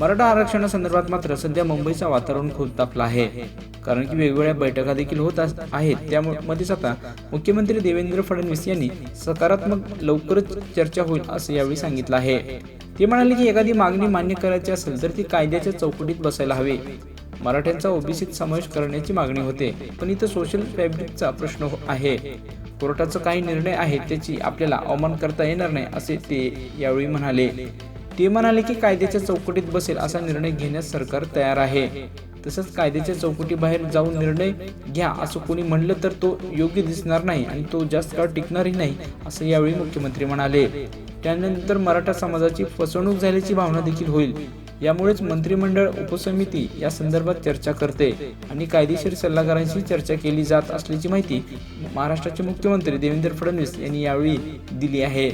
मराठा आरक्षणासंदर्भात मात्र सध्या मुंबईचा वातावरण खूप तापलं आहे. कारण की वेगवेगळ्या बैठका देखील होत अस- आहेत. त्यामध्येच आता मुख्यमंत्री देवेंद्र फडणवीस यांनी सकारात्मक लवकरच चर्चा होईल असं यावेळी सांगितलं आहे. ते म्हणाले की एखादी मागणी मान्य करायची असेल तर ती कायद्याच्या चौकटीत बसायला हवी. मराठ्यांचा ओबीसीत समावेश करण्याची मागणी होते पण इथं सोशल फॅब्रिकचा प्रश्न हो- आहे. कोर्टाचा काही निर्णय आहे त्याची आपल्याला अवमान करता येणार नाही असे ते यावेळी म्हणाले. ते म्हणाले की कायद्याच्या चौकटीत बसेल असा निर्णय घेण्यास सरकार तयार आहे. तसंच कायद्याच्या चौकटीबाहेर जाऊन निर्णय घ्या असं कोणी म्हणलं तर तो योग्य दिसणार नाही आणि तो जास्त काळ टिकणारही नाही असं यावेळी मुख्यमंत्री म्हणाले. त्यानंतर मराठा समाजाची फसवणूक झाल्याची भावना देखील होईल. यामुळेच मंत्रिमंडळ उपसमिती या संदर्भात चर्चा करते आणि कायदेशीर सल्लागारांशी चर्चा केली जात असल्याची माहिती महाराष्ट्राचे मुख्यमंत्री देवेंद्र फडणवीस यांनी यावेळी दिली आहे.